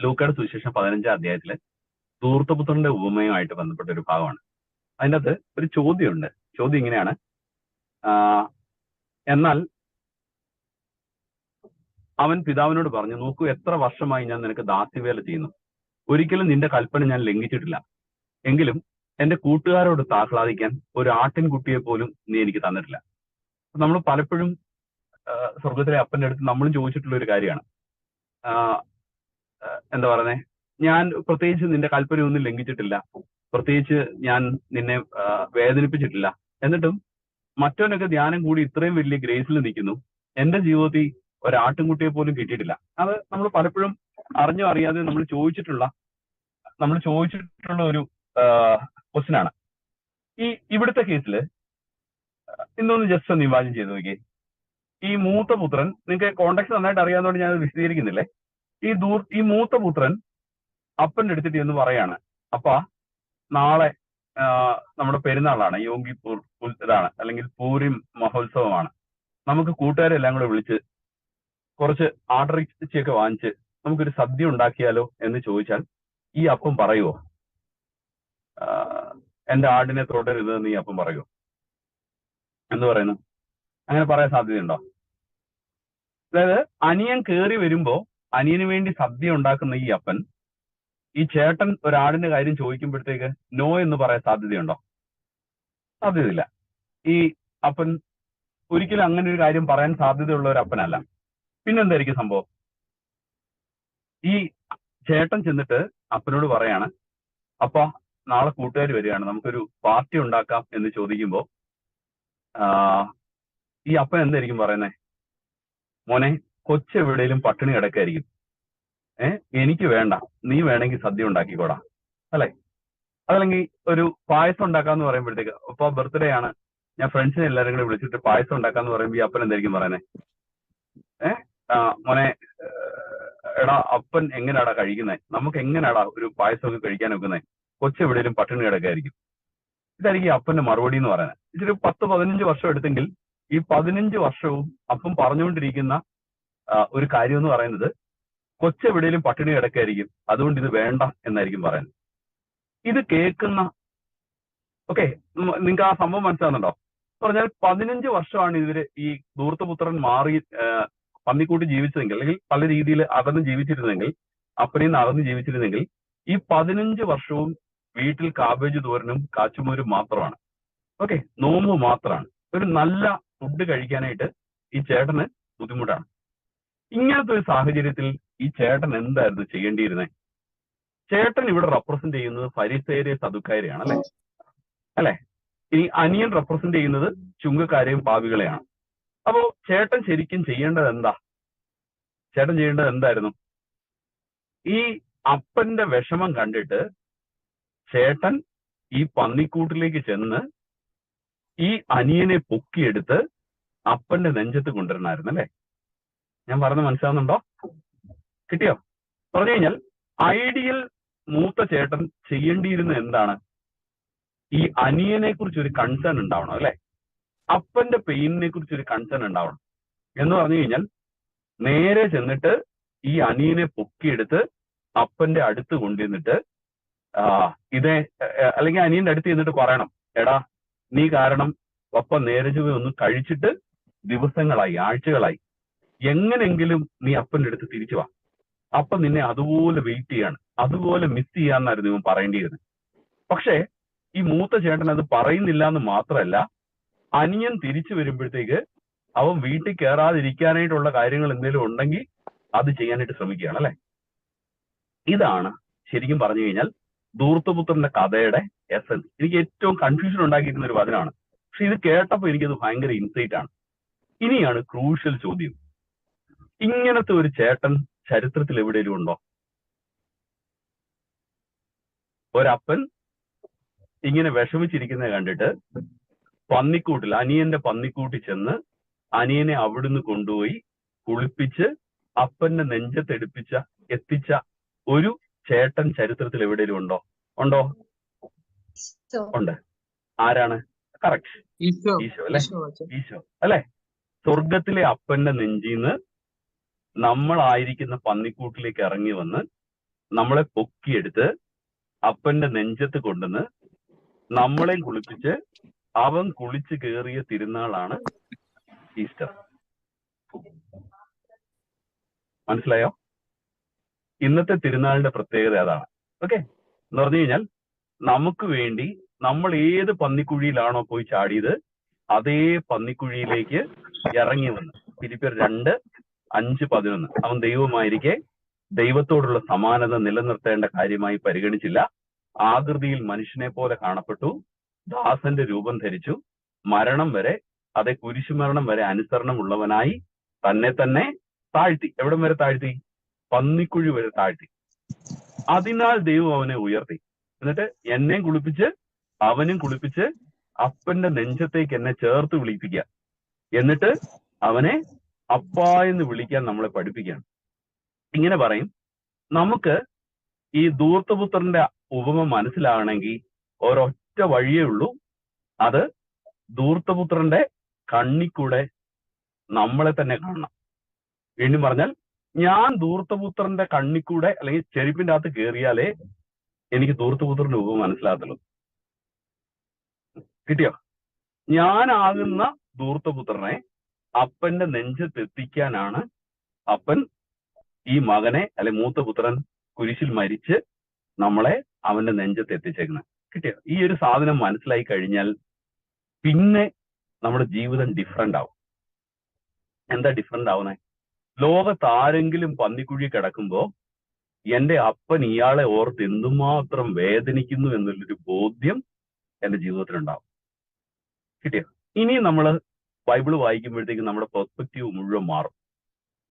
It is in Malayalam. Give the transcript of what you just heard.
ലൂക്കയുടെ സുവിശേഷം പതിനഞ്ചാം അധ്യായത്തിലെ ദൂർത്തപുത്രന്റെ ഉപമയുമായിട്ട് ബന്ധപ്പെട്ട ഒരു ഭാഗമാണ്. അതിനകത്ത് ഒരു ചോദ്യമുണ്ട്. ചോദ്യം ഇങ്ങനെയാണ്. എന്നാൽ അവൻ പിതാവിനോട് പറഞ്ഞു നോക്കൂ എത്ര വർഷമായി ഞാൻ നിനക്ക് ദാസ്യവേല ചെയ്യുന്നു. ഒരിക്കലും നിന്റെ കൽപ്പന ഞാൻ ലംഘിച്ചിട്ടില്ല. എങ്കിലും എന്റെ കൂട്ടുകാരോട് താഹ്ലാദിക്കാൻ ഒരു ആട്ടിൻകുട്ടിയെ പോലും നീ എനിക്ക് തന്നിട്ടില്ല. നമ്മൾ പലപ്പോഴും സ്വർഗത്തിലെ അപ്പന്റെ അടുത്ത് നമ്മളും ചോദിച്ചിട്ടുള്ള ഒരു കാര്യമാണ് എന്താ പറയുന്നേ? ഞാൻ പ്രത്യേകിച്ച് നിന്റെ കൽപ്പനയൊന്നും ലംഘിച്ചിട്ടില്ല. പ്രത്യേകിച്ച് ഞാൻ നിന്നെ വേദനിപ്പിച്ചിട്ടില്ല. എന്നിട്ടും മറ്റവനൊക്കെ ധ്യാനം കൂടി ഇത്രയും വലിയ ഗ്രേസിൽ നിൽക്കുന്നു. എന്റെ ജീവിതത്തിൽ ഒരാട്ടിൻകുട്ടിയെ പോലും കിട്ടിയിട്ടില്ല. അത് നമ്മൾ പലപ്പോഴും അറിഞ്ഞോ അറിയാതെ നമ്മൾ ചോദിച്ചിട്ടുള്ള നമ്മൾ ചോദിച്ചിട്ടുള്ള ഒരു ക്വസ്റ്റ്യൻ ആണ്. ഈ ഇവിടുത്തെ കേസിൽ ഇന്നൊന്ന് ജസ്റ്റ് ഒന്ന് ഇമാജിൻ ചെയ്ത് നോക്കിയേ. ഈ മൂത്ത പുത്രൻ നിങ്ങൾക്ക് കോണ്ടാക്ട് നന്നായിട്ട് അറിയാവുന്നതുകൊണ്ട് ഞാൻ വിശദീകരിക്കുന്നില്ലേ? ഈ ദൂർ ഈ മൂത്ത പുത്രൻ അപ്പന്റെ അടുത്തിട്ട് എന്ന് പറയാണ് അപ്പ നാളെ നമ്മുടെ പെരുന്നാളാണ്. യോഗി ഇതാണ്. അല്ലെങ്കിൽ പൂരിം മഹോത്സവമാണ്. നമുക്ക് കൂട്ടുകാരെല്ലാം കൂടെ വിളിച്ച് കുറച്ച് ആട്രിച്ചൊക്കെ വാങ്ങിച്ച് നമുക്കൊരു സദ്യ ഉണ്ടാക്കിയാലോ എന്ന് ചോദിച്ചാൽ ഈ അപ്പം പറയുമോ എന്റെ ആടിനെ തൊടരുത് എന്ന് ഈ അപ്പം പറയുമോ എന്ന് പറയുന്നു. അങ്ങനെ പറയാൻ സാധ്യതയുണ്ടോ? അതായത് അനിയൻ കേറി വരുമ്പോ അനിയന് വേണ്ടി സദ്യ ഉണ്ടാക്കുന്ന ഈ അപ്പൻ ഈ ചേട്ടൻ ഒരാടിന്റെ കാര്യം ചോദിക്കുമ്പോഴത്തേക്ക് നോ എന്ന് പറയാൻ സാധ്യതയുണ്ടോ? സാധ്യതയില്ല. ഈ അപ്പൻ ഒരിക്കലും അങ്ങനെ ഒരു കാര്യം പറയാൻ സാധ്യതയുള്ള ഒരു അപ്പനല്ല. പിന്നെന്തായിരിക്കും സംഭവം? ഈ ചേട്ടൻ ചെന്നിട്ട് അപ്പനോട് പറയാണ് അപ്പ നാളെ കൂട്ടുകാർ വരികയാണ്. നമുക്കൊരു പാർട്ടി ഉണ്ടാക്കാം എന്ന് ചോദിക്കുമ്പോ ഈ അപ്പൻ എന്തായിരിക്കും പറയുന്നേ? മോനെ കൊച്ചെവിടെയും പട്ടിണി കിടക്കായിരിക്കും. ഏ? എനിക്ക് വേണ്ട. നീ വേണമെങ്കിൽ സദ്യ ഉണ്ടാക്കിക്കോടാ. അല്ലെ? അതല്ലെങ്കിൽ ഒരു പായസം ഉണ്ടാക്കാന്ന് പറയുമ്പോഴത്തേക്ക് അപ്പൊ ബർത്ത്ഡേ ആണ്. ഞാൻ ഫ്രണ്ട്സിനെ എല്ലാവരും കൂടെ വിളിച്ചിട്ട് പായസം ഉണ്ടാക്കാന്ന് പറയുമ്പോ ഈ അപ്പൻ എന്തായിരിക്കും പറയണേ ഏ? ആ, മോനെ എടാ അപ്പൻ എങ്ങനെയാടാ കഴിക്കുന്നത് നമുക്ക് എങ്ങനെയാടാ ഒരു പായസം ഒക്കെ കഴിക്കാൻ വെക്കുന്നത് കൊച്ചെവിടെയും പട്ടിണി കിടക്കായിരിക്കും. ഇതായിരിക്കും അപ്പന്റെ മറുപടി എന്ന് പറയുന്നത്. ഇച്ചിരി പത്ത് പതിനഞ്ച് വർഷം എടുത്തെങ്കിൽ ഈ പതിനഞ്ച് വർഷവും അപ്പം പറഞ്ഞുകൊണ്ടിരിക്കുന്ന ഒരു കാര്യം എന്ന് പറയുന്നത് കൊച്ചെവിടെയും പട്ടിണി കിടക്കായിരിക്കും. അതുകൊണ്ട് ഇത് വേണ്ട എന്നായിരിക്കും പറയുന്നത്. ഇത് കേൾക്കുന്ന ഓക്കെ നിങ്ങൾക്ക് ആ സംഭവം മനസ്സിലാകുന്നുണ്ടോ പറഞ്ഞാൽ പതിനഞ്ച് വർഷമാണ് ഇവർ ഈ ദൂർത്തപുത്രൻ മാറി പന്നിക്കൂട്ടി ജീവിച്ചതെങ്കിൽ അല്ലെങ്കിൽ പല രീതിയിൽ അകന്ന് ജീവിച്ചിരുന്നെങ്കിൽ അപ്പനിൽ നിന്ന് അകന്ന് ജീവിച്ചിരുന്നെങ്കിൽ ഈ പതിനഞ്ച് വർഷവും വീട്ടിൽ കാബേജ് തോരനും കാച്ചുമൂരും മാത്രമാണ്. ഓക്കെ നോമ്പ് മാത്രമാണ്. ഒരു നല്ല ഫുഡ് കഴിക്കാനായിട്ട് ഈ ചേട്ടന് ബുദ്ധിമുട്ടാണ്. ഇങ്ങനത്തെ ഒരു സാഹചര്യത്തിൽ ഈ ചേട്ടൻ എന്തായിരുന്നു ചെയ്യേണ്ടിയിരുന്നത് ചേട്ടൻ ഇവിടെ റെപ്രസെന്റ് ചെയ്യുന്നത് ഫരിസേരെ സതുക്കാരെയാണ് അല്ലെ? അല്ലെ? ഇനി അനിയൻ റെപ്രസെന്റ് ചെയ്യുന്നത് ചുങ്കക്കാരെയും പാവികളെയാണ്. അപ്പോ ചേട്ടൻ ശരിക്കും ചെയ്യേണ്ടത് എന്താ? ചേട്ടൻ ചെയ്യേണ്ടത് എന്തായിരുന്നു? ഈ അപ്പന്റെ വിഷമം കണ്ടിട്ട് ചേട്ടൻ ഈ പന്നിക്കൂട്ടിലേക്ക് ചെന്ന് ഈ അനിയനെ പൊക്കിയെടുത്ത് അപ്പന്റെ നെഞ്ചത്ത് കൊണ്ടുവരണമായിരുന്നു അല്ലെ? ഞാൻ പറഞ്ഞ മനസ്സിലാവുന്നുണ്ടോ? കിട്ടിയോ? പറഞ്ഞു കഴിഞ്ഞാൽ ഐഡിയൽ മൂത്ത ചേട്ടൻ ചെയ്യേണ്ടിയിരുന്ന എന്താണ്? ഈ അനിയനെ കുറിച്ച് ഒരു കൺസേൺ ഉണ്ടാവണം അല്ലെ? അപ്പന്റെ പെയിനിനെ കുറിച്ച് ഒരു കൺസേൺ ഉണ്ടാവണം. എന്ന് പറഞ്ഞു കഴിഞ്ഞാൽ നേരെ ചെന്നിട്ട് ഈ അനിയനെ പൊക്കിയെടുത്ത് അപ്പന്റെ അടുത്ത് കൊണ്ടുവന്നിട്ട് ഇതേ അല്ലെങ്കിൽ അനിയന്റെ അടുത്ത് ചെന്നിട്ട് പറയണം എടാ നീ കാരണം അപ്പ നേരെ ചൊവ്വെ ഒന്ന് കഴിച്ചിട്ട് ദിവസങ്ങളായി ആഴ്ചകളായി എങ്ങനെങ്കിലും നീ അപ്പന്റെ അടുത്ത് തിരിച്ചു വാ. അപ്പ നിന്നെ അതുപോലെ വെയിറ്റ് ചെയ്യാണ്. അതുപോലെ മിസ് ചെയ്യാന്നായിരുന്നു ഇവൻ പറയേണ്ടിയിരുന്നത് പക്ഷേ ഈ മൂത്ത ചേട്ടൻ അത് പറയുന്നില്ല എന്ന് മാത്രമല്ല അനിയൻ തിരിച്ചു വരുമ്പോഴത്തേക്ക് അവൻ വീട്ടിൽ കയറാതിരിക്കാനായിട്ടുള്ള കാര്യങ്ങൾ എന്തെങ്കിലും ഉണ്ടെങ്കിൽ അത് ചെയ്യാനായിട്ട് ശ്രമിക്കുകയാണ് അല്ലെ? ഇതാണ് ശരിക്കും പറഞ്ഞു കഴിഞ്ഞാൽ ദൂർത്തപുത്രന്റെ കഥയുടെ എസൻസ് എനിക്ക് ഏറ്റവും കൺഫ്യൂഷൻ ഉണ്ടാക്കിയിരുന്ന ഒരു വചനമാണ്. പക്ഷെ ഇത് കേട്ടപ്പോൾ എനിക്കത് ഭയങ്കര ഇൻസൈറ്റ് ആണ്. ഇനിയാണ് ക്രൂഷ്യൽ ചോദ്യം. ഇങ്ങനത്തെ ഒരു ചേട്ടൻ ചരിത്രത്തിൽ എവിടെയെങ്കിലും ഉണ്ടോ? ഒരപ്പൻ ഇങ്ങനെ വിഷമിച്ചിരിക്കുന്നത് കണ്ടിട്ട് പന്നിക്കൂട്ടിൽ അനിയന്റെ പന്നിക്കൂട്ടിൽ ചെന്ന് അനിയനെ അവിടുന്ന് കൊണ്ടുപോയി കുളിപ്പിച്ച് അപ്പന്റെ നെഞ്ചത്തെടുപ്പിച്ച എത്തിച്ച ഒരു ചേട്ടൻ ചരിത്രത്തിൽ എവിടെയെങ്കിലും ഉണ്ടോ? ഉണ്ടോ? ഉണ്ട്. ആരാണ്? കറക്റ്റ്. ഈശോ. അല്ലെ? ഈശോ അല്ലെ? സ്വർഗത്തിലെ അപ്പന്റെ നെഞ്ചിന്ന് നമ്മളായിരിക്കുന്ന പന്നിക്കൂട്ടിലേക്ക് ഇറങ്ങി വന്ന് നമ്മളെ പൊക്കിയെടുത്ത് അപ്പന്റെ നെഞ്ചത്ത് കൊണ്ടുവന്ന് നമ്മളെ കുളിപ്പിച്ച് അവൻ കുളിച്ച് കയറിയ തിരുനാളാണ് ഈസ്റ്റർ. മനസ്സിലായോ? ഇന്നത്തെ തിരുനാളിന്റെ പ്രത്യേകത അതാണ്. ഓക്കെ? എന്ന് പറഞ്ഞു കഴിഞ്ഞാൽ നമുക്ക് വേണ്ടി നമ്മൾ ഏത് പന്നിക്കുഴിയിലാണോ പോയി ചാടിയത് അതേ പന്നിക്കുഴിയിലേക്ക് ഇറങ്ങി വന്ന്. ഫിലിപ്പിയർ രണ്ട് അഞ്ച് പതിനൊന്ന്. അവൻ ദൈവമായിരിക്കെ ദൈവത്തോടുള്ള സമാനത നിലനിർത്തേണ്ട കാര്യമായി പരിഗണിച്ചില്ല. ആകൃതിയിൽ മനുഷ്യനെ പോലെ കാണപ്പെട്ടു. ദാസന്റെ രൂപം ധരിച്ചു. മരണം വരെ അതെ കുരിശുമരണം വരെ അനുസരണമുള്ളവനായി തന്നെ തന്നെ താഴ്ത്തി. എവിടം വരെ താഴ്ത്തി? പന്നിക്കുഴി വരെ താഴ്ത്തി. അതിനാൽ ദൈവം അവനെ ഉയർത്തി. എന്നിട്ട് എന്നെയും കുളിപ്പിച്ച് അവനും കുളിപ്പിച്ച് അപ്പന്റെ നെഞ്ചത്തേക്ക് എന്നെ ചേർത്ത് വിളിപ്പിക്കുക. എന്നിട്ട് അവനെ അപ്പ എന്ന് വിളിക്കാൻ നമ്മളെ പഠിപ്പിക്കുകയാണ്. ഇങ്ങനെ പറയും നമുക്ക് ഈ ദൂർത്തപുത്രന്റെ ഉപമ മനസ്സിലാവണമെങ്കിൽ ഒരൊറ്റ വഴിയേ ഉള്ളൂ. അത് ദൂർത്തപുത്രന്റെ കണ്ണിക്കൂടെ നമ്മളെ തന്നെ കാണണം. വീണ്ടും പറഞ്ഞാൽ ഞാൻ ദൂർത്തപുത്രന്റെ കണ്ണിക്കൂടെ അല്ലെങ്കിൽ ചെരുപ്പിന്റെ അകത്ത് കയറിയാലേ എനിക്ക് ദൂർത്തപുത്രന്റെ ഉപമ മനസ്സിലാകത്തുള്ളൂ. കിട്ടിയോ? ഞാനാകുന്ന ധൂർത്തപുത്രനെ അപ്പന്റെ നെഞ്ചത്തെത്തിക്കാനാണ് അപ്പൻ ഈ മകനെ അല്ലെ മൂത്ത പുത്രൻ കുരിശിൽ മരിച്ച് നമ്മളെ അവന്റെ നെഞ്ചത്ത് എത്തിച്ചേക്കുന്നത് കിട്ടിയോ? ഈ ഒരു സാധനം മനസ്സിലായി കഴിഞ്ഞാൽ പിന്നെ നമ്മുടെ ജീവിതം ഡിഫറെന്റ് ആവും. എന്താ ഡിഫറെന്റ് ആവുന്നേ? ലോകത്ത് ആരെങ്കിലും പന്നിക്കുഴി കിടക്കുമ്പോ എന്റെ അപ്പൻ ഇയാളെ ഓർത്ത് എന്തുമാത്രം വേദനിക്കുന്നു എന്നുള്ളൊരു ബോധ്യം എന്റെ ജീവിതത്തിലുണ്ടാവും. കിട്ടിയോ? ഇനി നമ്മൾ ബൈബിൾ വായിക്കുമ്പോഴത്തേക്കും നമ്മുടെ പെർസ്പെക്റ്റീവ് മുഴുവൻ മാറും.